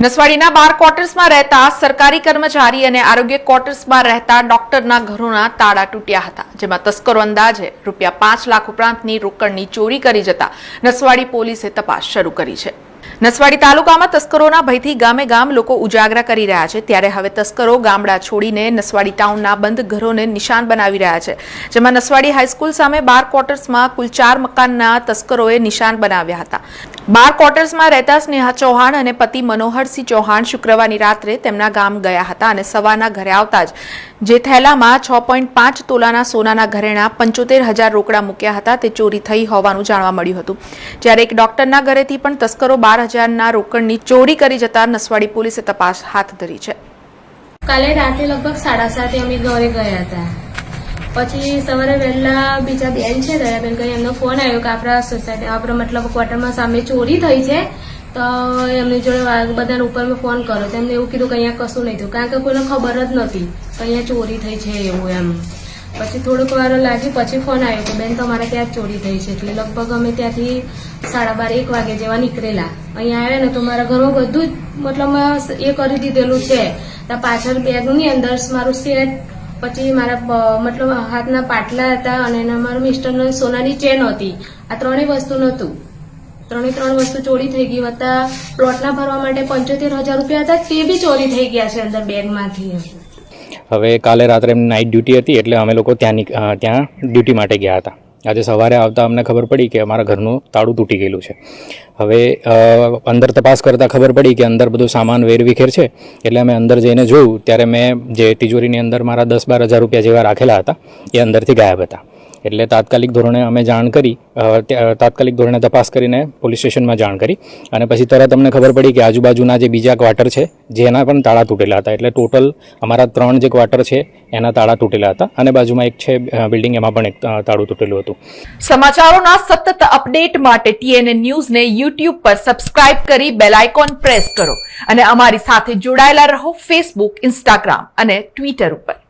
નસવાડીના બાર ક્વાર્ટર્સમાં રહેતા સરકારી કર્મચારી અને આરોગ્ય ક્વાર્ટર્સમાં રહેતા ડોક્ટરના ઘરોના તાળા તૂટ્યા હતા, જેમાં તસ્કરો અંદાજે રૂપિયા પાંચ લાખ ઉપરાંતની રોકડની ચોરી કરી જતા નસવાડી પોલીસે તપાસ શરૂ કરી છે. નસવાડી તાલુકામાં તસ્કરોના ભયથી ગામે ગામ લોકો ઉજાગરા કરી રહ્યા છે, ત્યારે હવે તસ્કરો ગામડા છોડીને નસવાડી ટાઉનના બંધ ઘરોને નિશાન બનાવી રહ્યા છે, જેમાં નસવાડી હાઈસ્કૂલ સામે બાર ક્વાર્ટર્સમાં કુલ ચાર મકાનના તસ્કરોએ નિશાન બનાવ્યા હતા. બાર ક્વાર્ટર્સમાં રહેતા સ્નેહા ચૌહાણ અને પતિ મનોહરસિંહ ચૌહાણ શુક્રવારની રાત્રે તેમના ગામ ગયા હતા અને સવારના ઘરે આવતા જ જે થેલામાં છ પોઈન્ટ પાંચ તોલાના સોનાના ઘરેણા પંચોતેર હજાર રોકડા મૂક્યા હતા તે ચોરી થઈ હોવાનું જાણવા મળ્યું હતું. જ્યારે એક ડોક્ટરના ઘરેથી પણ તસ્કરો બાર હજારના રોકડની ચોરી કરી જતા નસવાડી પોલીસે તપાસ હાથ ધરી છે. કાલે રાતે લગભગ સાડા સાતે અમે ઘરે ગયા હતા. પછી સવારે વહેલા બીજા બેન છે, દયાબેન કહી, એમનો ફોન આવ્યો કે આપણા સોસાયટી આપણા મતલબ ક્વાર્ટરમાં સામે ચોરી થઈ છે, તો એમની જોડે બધાને ઉપર મેં ફોન કરો તો એમને એવું કીધું કે અહીંયા કશું નહીં થયું. કારણ કે કોઈને ખબર જ નથી કે અહીંયા ચોરી થઈ છે એવું એમ. પછી થોડુંક વાર લાગી પછી ફોન આવ્યો કે, બેન, તમારે ત્યાં ચોરી થઈ છે? એટલે લગભગ અમે ત્યાંથી સાડા બાર, એક વાગે જેવા નીકળેલા. અહીંયા આવ્યા ને તો મારા ઘરમાં બધું જ, મતલબ એ કરી દીધેલું છે. પાછળ બેગની અંદર મારું સેટ પછી મારા મતલબ હાથના પાટલા હતા અને એના મારા મિસ્ટરનો સોનાની ચેન હતી. આ ત્રણેય વસ્તુ નહોતું. ત્રણે ત્રણ વસ્તુ ચોરી થઈ ગઈ. હતા પ્લોટના ભરવા માટે પંચોતેર હજાર રૂપિયા હતા, તે બી ચોરી થઈ ગયા છે અંદર બેગમાંથી. હવે કાલે રાત્રે નાઇટ ડ્યુટી હતી એટલે અમે લોકો ત્યાં ત્યાં ડ્યુટી માટે ગયા હતા. આજે સવારે આવતા અમને ખબર પડી કે અમારા ઘરનું તાળું તૂટી ગયેલું છે. હવે અંદર તપાસ કરતાં ખબર પડી કે અંદર બધું સામાન વેરવિખેર છે. એટલે અમે અંદર જઈને જોયું. ત્યારે મેં જે તિજોરીની અંદર મારા દસ બાર હજાર રૂપિયા જેવા રાખેલા હતા, એ અંદરથી ગાયબ હતા. એટલે તાત્કાલિક ધોરણે અમે જાણ કરી તાત્કાલિક ધોરણે તપાસ કરીને પોલીસ સ્ટેશનમાં જાણ કરી અને પછી તરત અમને ખબર પડી કે આજુબાજુના જે બીજા ક્વાર્ટર છે, જેના પણ તાળા તૂટેલા હતા. એટલે ટોટલ અમારા ત્રણ જે ક્વાર્ટર છે, એના તાળા તૂટેલા હતા અને બાજુમાં એક છે બિલ્ડિંગ, એમાં પણ એક તાળું તૂટેલું હતું. સમાચારોના સતત અપડેટ માટે ટીએનએ ન્યૂઝને યુટ્યુબ પર સબસ્ક્રાઇબ કરી બેલ આઇકોન પ્રેસ કરો અને અમારી સાથે જોડાયેલા રહો ફેસબુક ઇન્સ્ટાગ્રામ અને ટ્વિટર ઉપર.